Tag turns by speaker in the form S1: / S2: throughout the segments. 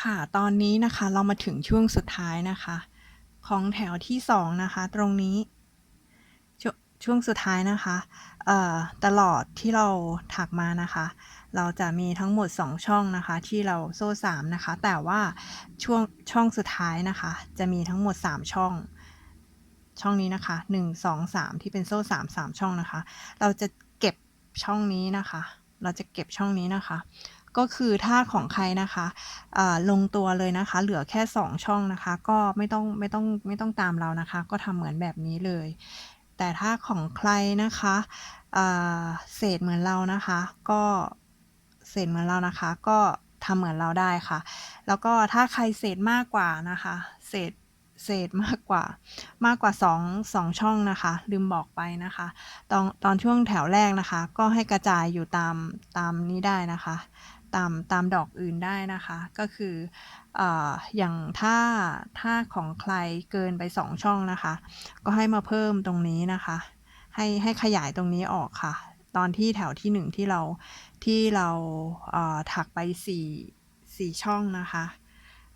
S1: ค่ะ ตอนนี้นะคะเรามาถึงช่วงสุดท้ายนะคะ ของแถวที่สองนะคะ ตรงนี้ชช่วงสุดท้ายนะคะเอ่อตลอดที่เราถักมานะคะ เราจะมีทั้งหมด 2 ช่องนะคะ ที่เราโซ่3นะคะ แต่ว่าช่วงช่องสุดท้ายนะคะ จะมีทั้งหมด 3 ช่อง ช่องนี้นะคะ 1 2 3 ที่เป็นโซ่3 3 ช่องนะคะ เราจะเก็บช่องนี้นะคะ เราจะเก็บช่องนี้นะคะ ก็คือถ้าของใครนะคะลงตัวเลยนะคะ เหลือแค่ 2 ช่องนะคะ ก็ไม่ต้องไม่ต้องไม่ต้องตามเรานะคะ ก็ทำเหมือนแบบนี้เลย แต่ถ้าของใครนะคะเศษเหมือนเรานะคะ ก็เศษเหมือนเรานะคะ ก็ทำเหมือนเราได้ค่ะ แล้วก็ถ้าใครเศษมากกว่านะคะ เศษเศษมากกว่ามากกว่า2 2ช่องนะคะ ลืมบอกไปนะคะ ตอนตอนช่วงแถวแรกนะคะ ก็ให้กระจายอยู่ตามตามนี้ได้นะคะ ตามตามดอกอื่นได้นะคะ ก็คือออย่างถ้าถ้าของใครเกินไป 2 ช่องนะคะ ก็ให้มาเพิ่มตรงนี้นะคะ ให้ให้ขยายตรงนี้ออกค่ะ ตอนที่แถวที่ 1 ที่เราที่เราถักไป 4 4 ช่องนะคะ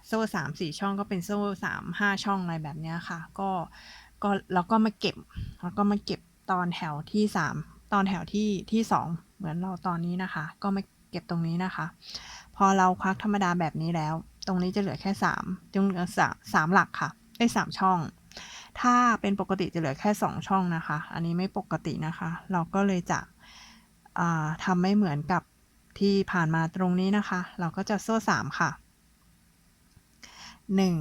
S1: โซ่สามสี่ช่องก็เป็นโซ่สามห้าช่องอะไรแบบนี้ค่ะ ก็ก็แล้วก็มาเก็บแล้วก็มาเก็บตอนแถวที่สามตอนแถวที่ที่สองเหมือนเราตอนนี้นะคะ ก็มา เก็บตรงนี้นะคะ พอเราควักธรรมดาแบบนี้แล้ว ตรงนี้จะเหลือแค่สามจะเหลือสามสามหลักค่ะได้สามช่อง ถ้าเป็นปกติจะเหลือแค่สองช่องนะคะ อันนี้ไม่ปกตินะคะ เราก็เลยจะอ่าทำไม่เหมือนกับที่ผ่านมาตรงนี้นะคะ เราก็จะโซ่สามค่ะหนึ่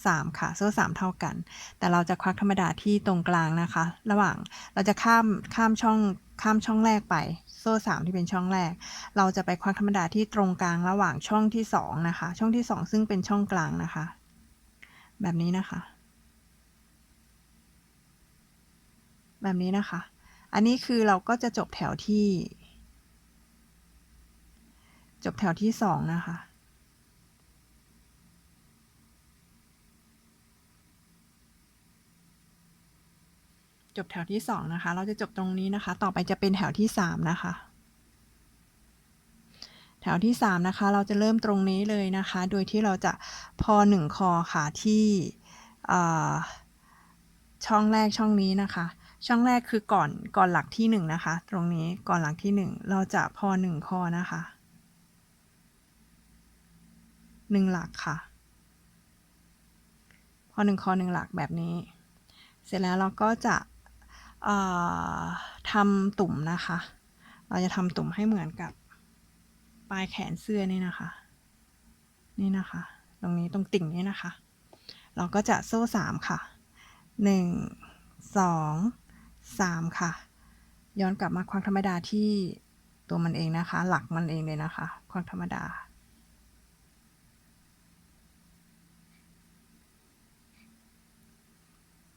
S1: งสองสามค่ะ โซ่สามเท่ากัน แต่เราจะควักธรรมดาที่ตรงกลางนะคะ ระหว่างเราจะข้ามข้ามช่องข้ามช่องแรกไป โซ่สามที่เป็นช่องแรก เราจะไปควักธรรมดาที่ตรงกลางระหว่างช่องที่สองนะคะ ช่องที่สองซึ่งเป็นช่องกลางนะคะ แบบนี้นะคะ แบบนี้นะคะ อันนี้คือเราก็จะจบแถวที่ จบแถวที่สองนะคะ จบแถวที่สองนะคะ เราจะจบตรงนี้นะคะ ต่อไปจะเป็นแถวที่สามนะคะ แถวที่สามนะคะ เราจะเริ่มตรงนี้เลยนะคะ โดยที่เราจะพอหนึ่งคอค่ะที่ช่องแรกช่องนี้นะคะ ช่องแรกคือก่อนก่อนหลักที่หนึ่งนะคะ ตรงนี้ก่อนหลักที่หนึ่งเราจะพอหนึ่งคอนะคะหนึ่งหลักค่ะ พอหนึ่งคอหนึ่งหลักแบบนี้ เสร็จแล้วเราก็จะ ทำตุ่มนะคะ เราจะทำตุ่มให้เหมือนกับปลายแขนเสื้อนี่นะคะ นี่นะคะ ตรงนี้ตรงติ่งนี้นะคะ เราก็จะโซ่สามค่ะหนึ่งสองสามค่ะ ย้อนกลับมาควักธรรมดาที่ตัวมันเองนะคะ หลักมันเองเลยนะคะ ควักธรรมดา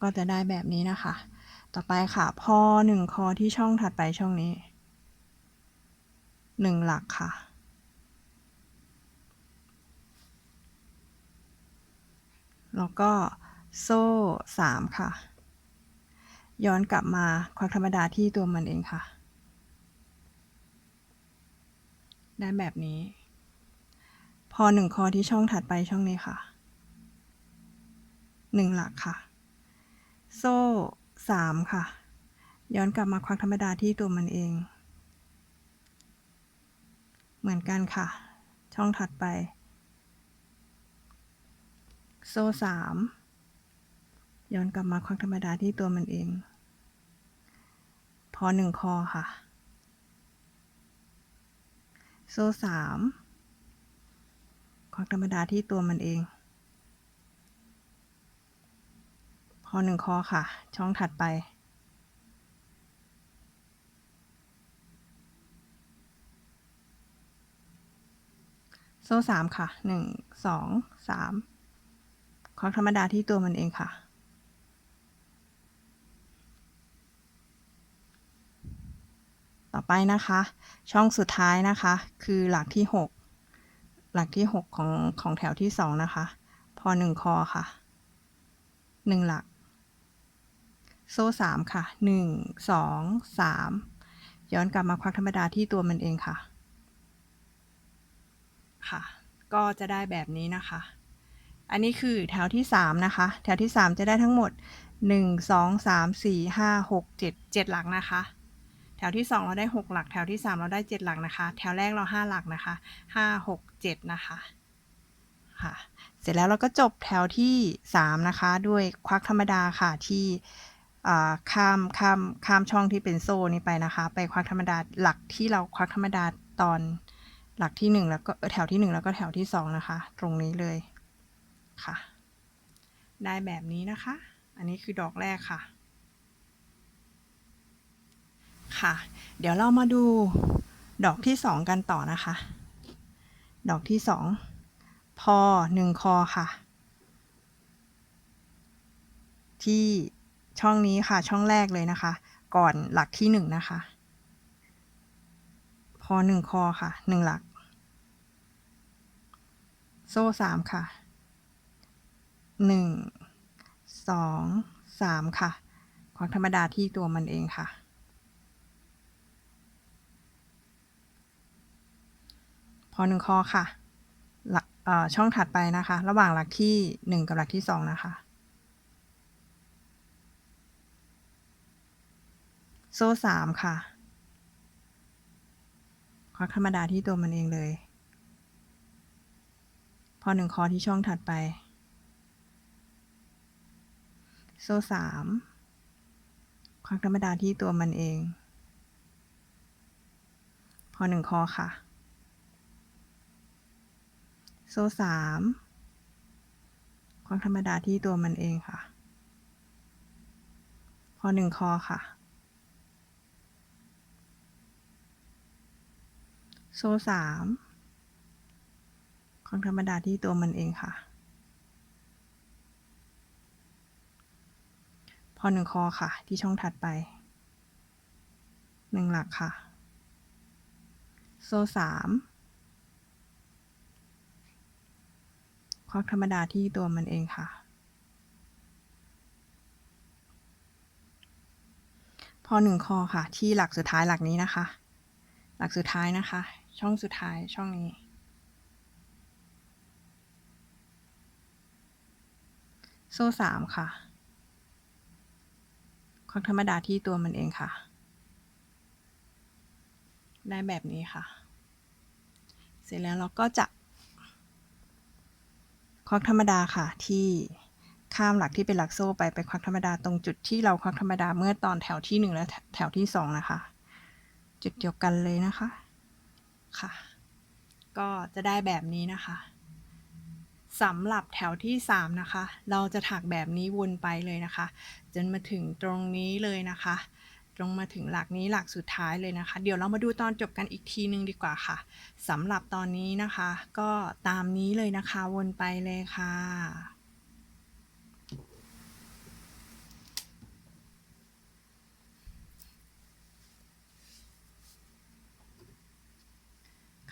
S1: ก็จะได้แบบนี้นะคะ ต่อไปค่ะ พอหนึ่งคอที่ช่องถัดไปช่องนี้หนึ่งหลักค่ะ แล้วก็โซ่สามค่ะ ย้อนกลับมาควักธรรมดาที่ตัวมันเองค่ะ ได้แบบนี้ พอหนึ่งคอที่ช่องถัดไปช่องนี้ค่ะหนึ่งหลักค่ะ โซ่ สามค่ะ ย้อนกลับมาควักธรรมดาที่ตัวมันเอง เหมือนกันค่ะ ช่องถัดไป โซ่สามย้อนกลับมาควักธรรมดาที่ตัวมันเอง พอหนึ่งคอค่ะ โซ่สามควักธรรมดาที่ตัวมันเอง พ อหนึ่งคอค่ะ ช่องถัดไป โซ่สามค่ะหนึ่งสองสามควักธรรมดาที่ตัวมันเองค่ะต่อไปนะคะ ช่องสุดท้ายนะคะ คือหลักที่หกหลักที่หกของของแถวที่สองนะคะ พอหนึ่งคอค่ะหนึ่งหลัก โซ่สามค่ะ หนึ่งสองสามย้อนกลับมาควักธรรมดาที่ตัวมันเองค่ะ ค่ะ ก็จะได้แบบนี้นะคะ อันนี้คือแถวที่สามนะคะ แถวที่สามจะได้ทั้งหมดหนึ่งสองสามสี่ห้าหกเจ็ดเจ็ดหลักนะคะ แถวที่สองเราได้หกหลัก แถวที่สามเราได้เจ็ดหลักนะคะ แถวแรกเราห้าหลักนะคะห้าหกเจ็ดนะคะค่ะเสร็จแล้วเราก็จบแถวที่สามนะคะ ด้วยควักธรรมดาค่ะที่ ข้ามข้ามข้ามช่องที่เป็นโซ่นี้ไปนะคะ ไปควักธรรมดาหลักที่เราควักธรรมดาตอนหลักที่หนึ่งแล้วก็แถวที่หนึ่งแล้วก็แถวที่สองนะคะ ตรงนี้เลยค่ะ ได้แบบนี้นะคะ อันนี้คือดอกแรกค่ะ ค่ะ เดี๋ยวเรามาดูดอกที่สองกันต่อนะคะ ดอกที่สองพอหนึ่งคอค่ะ ที่ ช่องนี้ค่ะช่องแรกเลยนะคะ ก่อนหลักที่หนึ่งนะคะ พอหนึ่งคอค่ะหนึ่งหลัก โซ่สามค่ะหนึ่งสองสามค่ะความธรรมดาที่ตัวมันเองค่ะ พอหนึ่งคอค่ะหลักอ่อช่องถัดไปนะคะ ระหว่างหลักที่หนึ่งกับหลักที่สองนะคะ โซ่สามค่ะ ควักธรรมดาที่ตัวมันเองเลย พอหนึ่งคอที่ช่องถัดไป โซ่สามควักธรรมดาที่ตัวมันเอง พอหนึ่งคอค่ะ โซ่สามควักธรรมดาที่ตัวมันเองค่ะ พอหนึ่งคอค่ะ โซ่สามของธรรมดาที่ตัวมันเองค่ะ พอหนึ่งคอค่ะ ที่ช่องถัดไปหนึ่งหลักค่ะ โซ่สามควักธรรมดาที่ตัวมันเองค่ะ พอหนึ่งคอค่ะ ที่หลักสุดท้ายหลักนี้นะคะ หลักสุดท้ายนะคะ ช่องสุดท้ายช่องนี้ โซ่สามค่ะควักธรรมดาที่ตัวมันเองค่ะ ได้แบบนี้ค่ะ เสร็จแล้วเราก็จะควักธรรมดาค่ะที่ข้ามหลักที่เป็นหลักโซ่ไปไปควักธรรมดาตรงจุดที่เราควักธรรมดาเมื่อตอนแถวที่หนึ่งและแถวที่สองนะคะ จุดเดียวกันเลยนะคะ ค่ะ ก็จะได้แบบนี้นะคะสำหรับแถวที่ 3 นะคะ เราจะถักแบบนี้วนไปเลยนะคะ จนมาถึงตรงนี้เลยนะคะ ตรงมาถึงหลักนี้หลักสุดท้ายเลยนะคะ เดี๋ยวเรามาดูตอนจบกันอีกทีนึงดีกว่าค่ะสำหรับตอนนี้นะคะ ก็ตามนี้เลยนะคะวนไปเลยค่ะ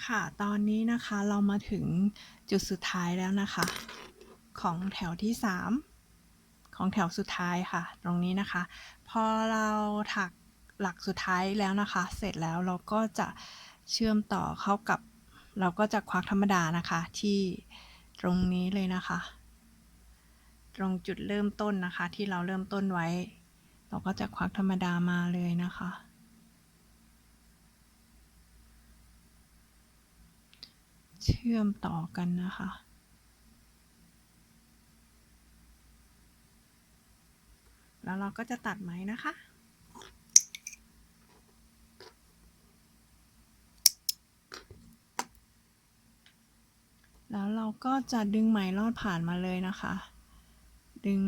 S1: ค่ะ ตอนนี้นะคะเรามาถึงจุดสุดท้ายแล้วนะคะ ของแถวที่ 3 ของแถวสุดท้ายค่ะ ตรงนี้นะคะ พอเราถักหลักสุดท้ายแล้วนะคะ เสร็จแล้วเราก็จะเชื่อมต่อเข้ากับ เราก็จะควักธรรมดานะคะที่ตรงนี้เลยนะคะ ตรงจุดเริ่มต้นนะคะ ที่เราเริ่มต้นไว้ เราก็จะควักธรรมดามาเลยนะคะ เชื่อมต่อกันนะคะแล้วเราก็จะตัดไหมนะคะ แล้วเราก็จะดึงไหมลอดผ่านมาเลยนะคะ ดึง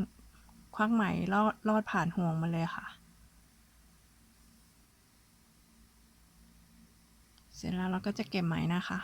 S1: ควักไหมลอดลอดผ่านห่วงมาเลยค่ะ เสร็จแล้วเราก็จะเก็บไหมนะคะ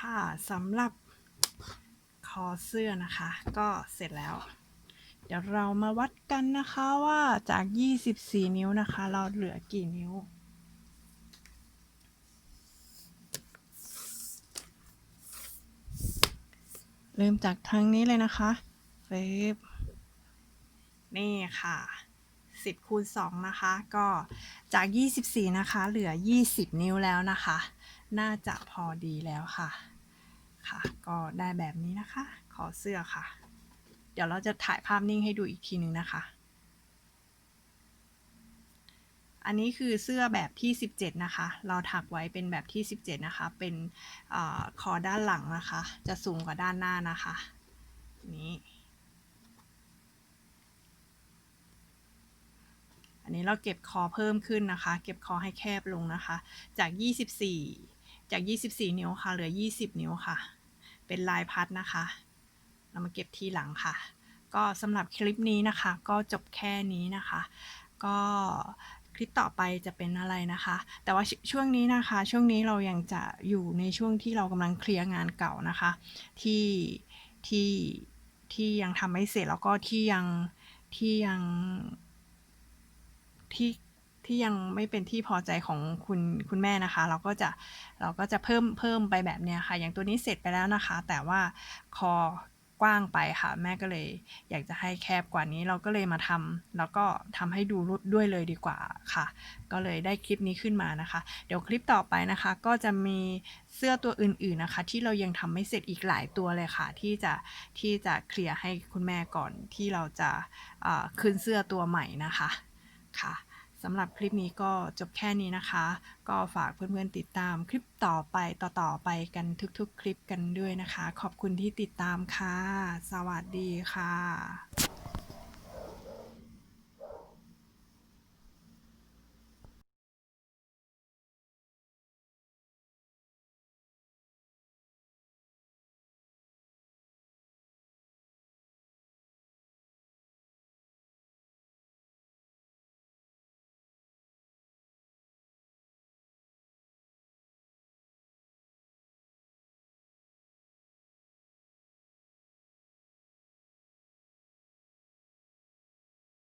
S1: ค่ะสำหรับคอเสื้อนะคะ ก็เสร็จแล้ว เดี๋ยวเรามาวัดกันนะคะว่าจาก 24 นิ้วนะคะ เราเหลือกี่นิ้วเริ่มจากทางนี้เลยนะคะเฟบนี่ค่ะ 10คูณ2นะคะ ก็จาก 24 นะคะ เหลือ 20 นิ้วแล้วนะคะ น่าจะพอดีแล้วค่ะ ค่ะ ก็ได้แบบนี้นะคะ ขอเสื้อค่ะ เดี๋ยวเราจะถ่ายภาพนิ่งให้ดูอีกทีนึงนะคะ อันนี้คือเสื้อแบบที่ 17 นะคะ เราถักไว้เป็นแบบที่ 17 นะคะ เป็นอคอด้านหลังนะคะ จะสูงกว่าด้านหน้านะคะ นี้อันนี้เราเก็บคอเพิ่มขึ้นนะคะ เก็บคอให้แคบลงนะคะ จาก 24 จาก 24 นิ้วค่ะ เหลือ 20 นิ้วค่ะ เป็นลายพัดนะคะ เรามาเก็บทีหลังค่ะ ก็สำหรับคลิปนี้นะคะ ก็จบแค่นี้นะคะ ก็คลิปต่อไปจะเป็นอะไรนะคะ แต่ว่าชช่วงนี้นะคะ ช่วงนี้เรายังจะอยู่ในช่วงที่เรากำลังเคลียร์งานเก่านะคะ ที่ที่ที่ยังทำไม่เสร็จแล้วก็ที่ยังที่ยังที่ ที่ยังไม่เป็นที่พอใจของคุณคุณแม่นะคะ เราก็จะเราก็จะเพิ่มเพิ่มไปแบบเนี้ยค่ะ อย่างตัวนี้เสร็จไปแล้วนะคะ แต่ว่าคอกว้างไปค่ะ แม่ก็เลย อยากจะให้แคบกว่านี้เราก็เลยมาทำแล้วก็ทำให้ดูรุดด้วยเลยดีกว่าค่ะ ก็เลยได้คลิปนี้ขึ้นมานะคะ เดี๋ยวคลิปต่อไปนะคะ ก็จะมีเสื้อตัวอื่นๆนะคะ ที่เรายังทำไม่เสร็จอีกหลายตัวเลยค่ะ ที่จะที่จะเคลียร์ให้คุณแม่ก่อนที่เราจะอ่าขึ้นเสื้อตัวใหม่นะคะค่ะ สำหรับคลิปนี้ก็จบแค่นี้นะคะ ก็ฝากเพื่อนๆติดตามคลิปต่อไปต่อๆไปกันทุกๆ คลิปกันด้วยนะคะ ขอบคุณที่ติดตามค่ะ สวัสดีค่ะ